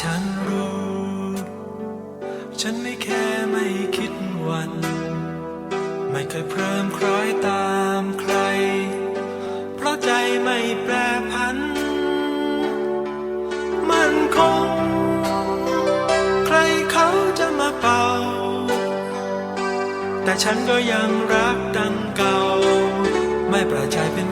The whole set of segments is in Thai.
ฉันรู้ ฉันไม่แค่ไม่คิดวัน ไม่เคยเพิ่มคล้อยตามใคร เพราะใจไม่แปรผัน มันคง ใครเขาจะมาเป่า แต่ฉันก็ยังรักดังเก่า ไม่ปราชัยเป็น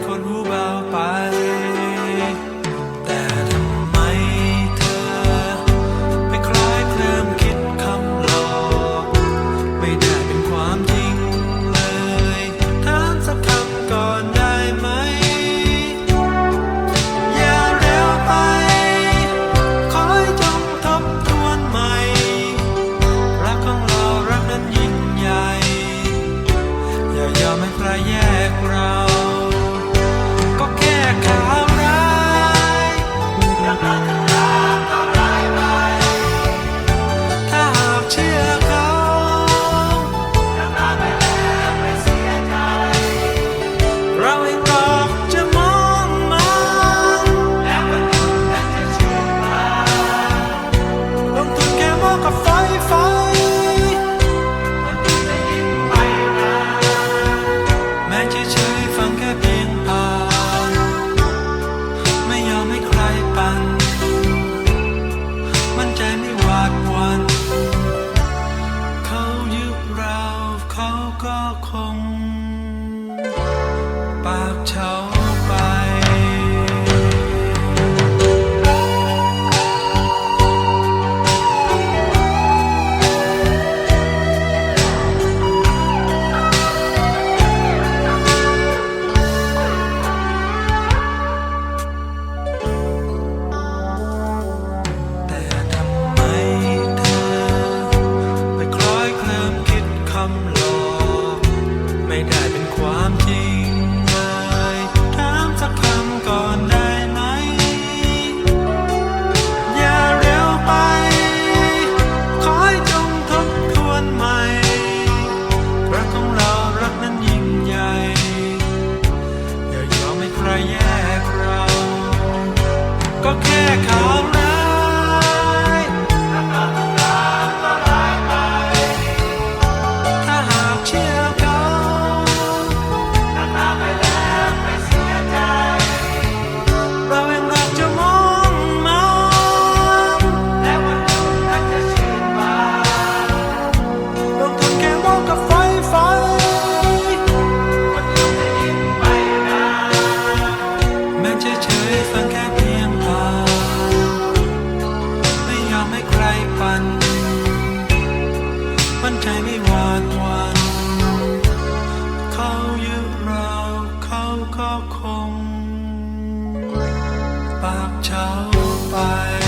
call qualquer carro. fire.